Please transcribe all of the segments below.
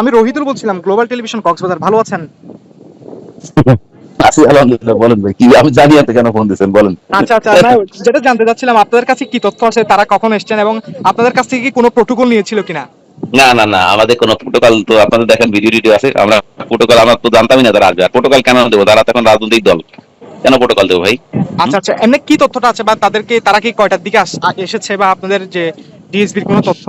আমি রহিদুল বলছিলাম global television Cox's Bazar ভালো আছেন? আছি আলহামদুলিল্লাহ বলেন ভাই কি আমি জানি আপনি কেন ফোন দিয়েছেন বলেন। আচ্ছা আচ্ছা যেটা জানতে চাচ্ছিলাম আপনাদের কাছে কি তথ্য আছে তারা কখন এসেছেন এবং আপনাদের কাছ থেকে কি কোনো প্রোটোকল নিয়েছিল কিনা? না না না আমাদের কোনো প্রোটোকল তো আপনাদের দেখেন ভিডিও টিডিও আছে আমরা প্রোটোকল আমরা তো জানতামই না তারা আসবে আর প্রোটোকল কেন দেবো? তারা রাজনৈতিক দল কেন প্রোটোকল দেবো ভাই? আচ্ছা আচ্ছা এমনি কি তথ্যটা আছে বা তাদেরকে তারা কি কয়টার দিকে এসেছে বা আপনাদের যে ডিএসবির কোনো তথ্য?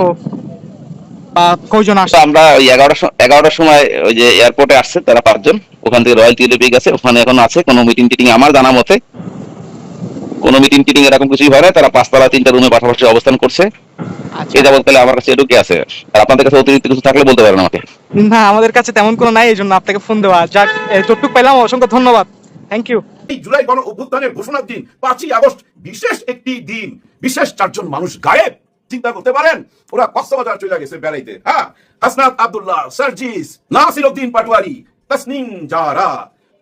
কয়জন আসছে? আমরা ওই এগারোটার সময় এগারোটার সময় ওই যে এয়ারপোর্টে আসছে তারা পাঁচজন। ওখান থেকে রয়্যাল টেলিপিক আছে ওখানে এখন আছে কোনো মিটিং টিটিং আমার জানা মতে কোনো মিটিং টিটিং এরকম কিছুই হয় না তারা পাঁচতলা তিনটা রুমে পাশাপাশি অবস্থান করছে। আচ্ছা। এই যাবত তাহলে আমার কাছে এটুকু আছে। আর আপনাদের কাছে অতিরিক্ত কিছু থাকলে বলতে পারেন আমাকে। না আমাদের কাছে তেমন কোনো নাই এই জন্য আপনাকে ফোন দেওয়া। যাক যতটুকু পেলাম অসংখ্য ধন্যবাদ। থ্যাংক ইউ এই জুলাই গণ অভ্যুত্থানের ঘোষণার দিন পাঁচই আগস্ট বিশেষ একটি দিন। বিশেষ চারজন মানুষ গায়েব। চিন্তা করতে পারেন? ওরা কক্সবাজার চলে গেছে বেড়াইতে। হ্যাঁ? হাসনাত আব্দুল্লাহ, সার্জিস, নাসির উদ্দিন পাটওয়ারি তাসনিম জারা।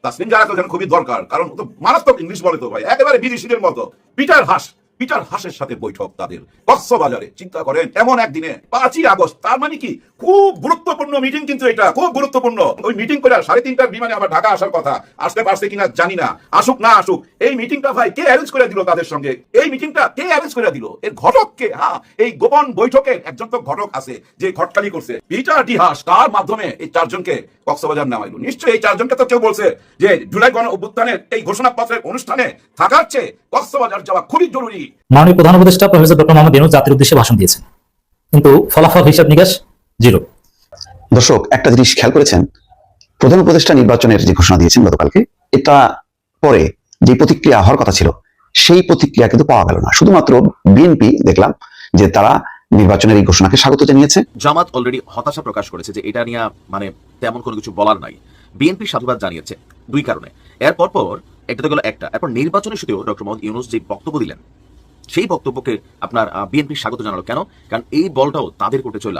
তাসনিম জারা তো খুবই দরকার, কারণ ও তো মারাত্মক ইংলিশ বলে তো ভাই। একেবারে বিদেশিদের মতো। Peter Haas. পিটার হাসের সাথে বৈঠক তাদের। কক্সবাজারে, চিন্তা করেন, এমন একদিনে, পাঁচই আগস্ট, তার মানে কি? খুব গুরুত্বপূর্ণ মিটিং কিন্তু এটা, খুব গুরুত্বপূর্ণ। ওই মিটিং করে সাড়ে তিনটার বিমানে আবার ঢাকা আসার কথা। আসতে পারছে কিনা জানি না। আসুক না আসুক, এই মিটিংটা ভাই কে অ্যারেঞ্জ করে দিল তাদের সঙ্গে? এই মিটিংটা কে অ্যারেঞ্জ করে দিল? এর ঘটক কে? হ্যাঁ এই গোপন বৈঠকের একজন তো ঘটক আছে যে ঘটকালি করছে। পিটার ডিহাস তার মাধ্যমে এই চারজনকে কক্সবাজার নামাইলো? নিশ্চয়ই এই চারজনকে তো কেউ বলছে যে জুলাই গণ অভ্যুত্থানের এই ঘোষণাপত্রের অনুষ্ঠানে থাকার চেয়ে কক্সবাজার যাওয়া খুবই জরুরি। মাননীয় প্রধান উপদেষ্টা প্রফেসর ডক্টর মোহাম্মদ ইউনুস জাতির উদ্দেশ্যে ভাষণ দিয়েছেন। কিন্তু ফলাফল হিসাব নিকাশ জিরো। দর্শক একটা জিনিস খেয়াল করেছেন? প্রধান উপদেষ্টা নির্বাচনের যে ঘোষণা দিয়েছেন গতকালকে এটা পরে যে প্রতিক্রিয়া হওয়ার কথা ছিল সেই প্রতিক্রিয়া কিন্তু পাওয়া গেল না। শুধুমাত্র বিএনপি দেখলাম যে তারা নির্বাচনের এই ঘোষণাকে স্বাগত জানিয়েছে। জামাত অলরেডি হতাশা প্রকাশ করেছে যে এটা নিয়ে মানে তেমন কোনো কিছু বলার নাই। বিএনপি সাধুবাদ জানিয়েছে দুই কারণে। এরপর পর একটা তো গেল একটা। এরপর নির্বাচনের শুধু ডক্টর মোহাম্মদ ইউনুস যে বক্তব্য দিলেন সেই বক্তব্যকে আপনার বিএনপি স্বাগত জানালো। কেন? কারণ এই বলটাও তাদের কোর্টে চলে